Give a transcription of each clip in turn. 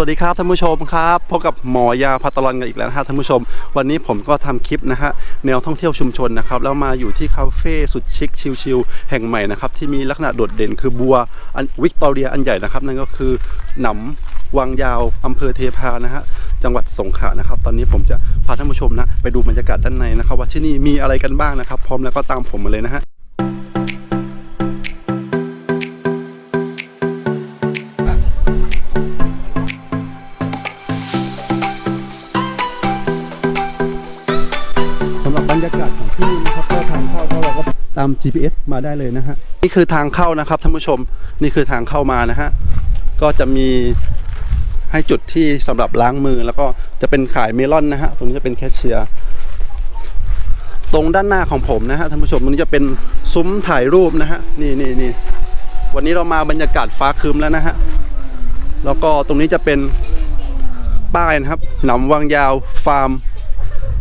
วัสดีครับท่านผู้ชมครับพบกับหมอยาพัตลอนกันอีกแล้วนะฮะท่านผู้ชม วันนี้ผมก็ทำคลิปนะฮะแนวท่องเที่ยวชุมชนนะครับแล้วมาอยู่ที่คาเฟ่สุดชิคชิลๆแห่งใหม่นะครับที่มีลักษณะโดดเด่นคือบัววิกตอเรียอันใหญ่นะครับนั่นก็คือหนำวังยาวอำเภอเทพานะฮะจังหวัดสงขลานะครับ ตอนนี้ผมจะพาท่านผู้ชมนะไปดูบรรยากาศด้านในนะครับ ว่าที่นี่มีอะไรกันบ้างนะครับ พร้อมแล้วก็ตามผมมาเลยนะฮะ ตาม GPS มาได้เลยนะฮะนี่คือทางเข้านะครับท่านผู้ชมนี่คือทางเข้ามานะฮะก็จะมีให้จุดที่สำหรับล้างมือแล้วก็จะเป็นขายเมลอนนะฮะตรงนี้จะเป็นแคชเชียร์ตรงด้านหน้าของผมนะฮะท่านผู้ชมตรงนี้จะเป็นซุ้มถ่ายรูปนะฮะนี่นี่นี่วันนี้เรามาบรรยากาศฟ้าครึมแล้วนะฮะแล้วก็ตรงนี้จะเป็นป้ายนะครับหนำวังยาวฟาร์ม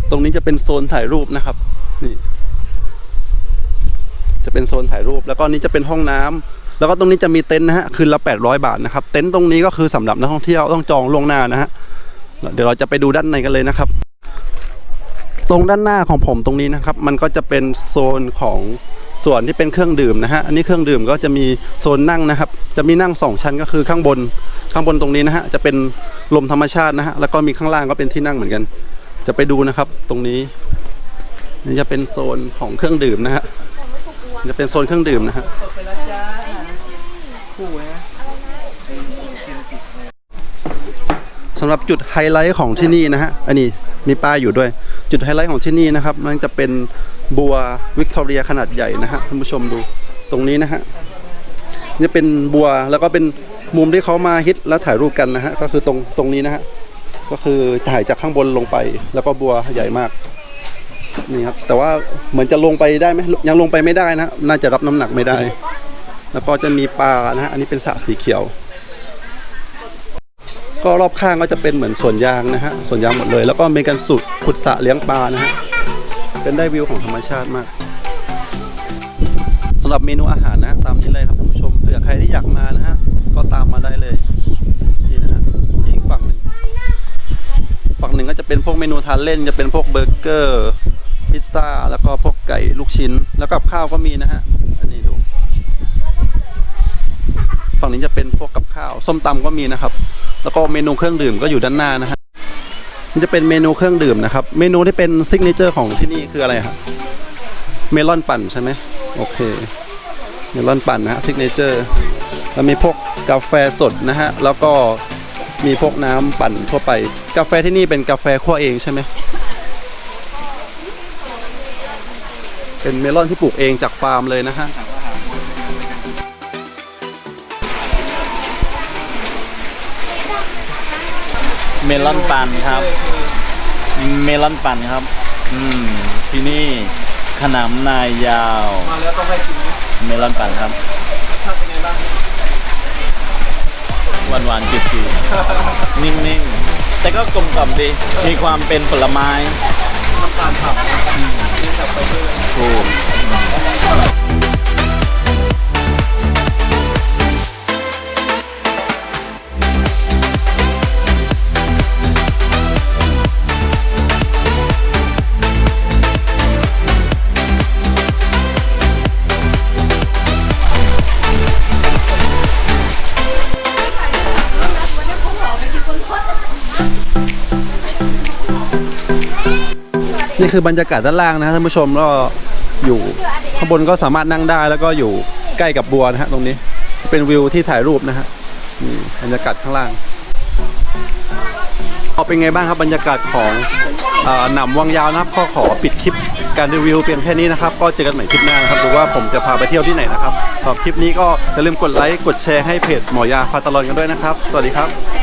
ตรงนี้จะเป็นโซนถ่ายรูปนะครับนี่ จะเป็นโซนถ่ายรูป แล้วก็นี้จะเป็นห้องน้ำแล้วก็ตรงนี้จะมีเต็นท์นะฮะคืนละ800 บาทนะครับ เต็นท์ตรงนี้ก็คือสำหรับนักท่องเที่ยวต้องจองล่วงหน้านะฮะเดี๋ยวเราจะไปดูด้านในกันเลยนะครับ ตรงด้านหน้าของผมตรงนี้นะครับ มันก็จะเป็นโซนของส่วนที่เป็นเครื่องดื่มนะฮะ อันนี้เครื่องดื่มก็จะมีโซนนั่งนะครับ จะมีนั่งสองชั้นก็คือข้างบน ข้างบนตรงนี้นะฮะ จะเป็นลมธรรมชาตินะฮะ แล้วก็มีข้างล่างก็เป็นที่นั่งเหมือนกัน จะไปดูนะครับ ตรงนี้นี่จะเป็นโซนของเครื่องดื่มนะฮะ จะเป็นโซนเครื่องดื่มนะฮะสำหรับจุดไฮไลท์ของที่นี่นะฮะ อันนี้มีป้ายอยู่ด้วย จุดไฮไลท์ของที่นี่นะครับนั่นจะเป็นบัววิกตอเรียขนาดใหญ่นะฮะท่านผู้ชมดูตรงนี้นะฮะนี่เป็นบัวแล้วก็เป็นมุมที่เขามาฮิตแล้วถ่ายรูปกันนะฮะก็คือตรงตรงนี้นะฮะก็คือถ่ายจากข้างบนลงไป แล้วก็บัวใหญ่มาก นี่ครับ แต่ว่าเหมือนจะลงไปได้ไหมยังลงไปไม่ได้นะ น่าจะรับน้ำหนักไม่ได้ แล้วก็จะมีปลานะฮะอันนี้เป็นสระสีเขียว ก็รอบข้างก็จะเป็นเหมือนสวนยางนะฮะสวนยางหมดเลย แล้วก็มีการสุดขุดสระเลี้ยงปลานะฮะเป็นได้วิวของธรรมชาติมากสำหรับเมนูอาหารนะฮะตามนี้เลยครับท่านผู้ชมเผื่อใครที่อยากมานะฮะก็ตามมาได้เลยนี่นะฮะที่อีกฝั่งหนึ่ง ฝั่งหนึ่งก็จะ เป็นพวกเมนูทานเล่นจะเป็นพวกเบอร์เกอร์พิซซ่าแล้วก็พวกไก่ลูกชิ้น แล้วกับข้าวก็มีนะฮะอันนี้ดู ฝั่งนี้จะเป็นพวกกับข้าวส้มตำก็มีนะครับ แล้วก็เมนูเครื่องดื่มก็อยู่ด้านหน้านะฮะมันจะเป็นเมนูเครื่องดื่มนะครับ เมนูที่เป็นซิกเนเจอร์ของที่นี่คืออะไรครับเมลอนปั่นใช่ไหมโอเคเมลอนปั่นนะฮะซิกเนเจอร์แล้วมีพวกกาแฟสดนะฮะแล้วก็ มีพวกน้ำปั่นทั่วไป กาแฟที่นี่เป็นกาแฟคั่วเองใช่ไหมเป็นเมลอนที่ปลูกเองจากฟาร์มเลยนะฮะเมลอนปันครับ เมลอนปันครับ อืม ที่นี่ขนามนายยาว มาแล้วต้องให้กินเมลอนปันครับชาติเป็นไงบ้าง หวานหวานๆจืดๆนิ่งๆ แต่ก็กลมกล่อมดี มีความเป็นผลไม้น้ำตาลผับนี่จับไปเพื่อถูก นี่คือบรรยากาศด้านล่างนะท่านผู้ชมก็อยู่ข้างบนก็สามารถนั่งได้แล้วก็อยู่ใกล้กับบัวนะฮะตรงนี้เป็นวิวที่ถ่ายรูปนะฮะนี่บรรยากาศข้างล่างเอาเป็นไงบ้างครับบรรยากาศของอหนำวังยาวนะครับก็ขอปิดคลิปการรีวิวเพียงแค่นี้นะครับ ก็เจอกันใหม่คลิปหน้านะครับดูว่าผมจะพาไปเที่ยวที่ไหนนะครับสำหรับคลิปนี้ก็อย่าลืมกดไลค์กดแชร์ให้เพจหมอยาพาตลอดกันด้วยนะครับ สวัสดีครับ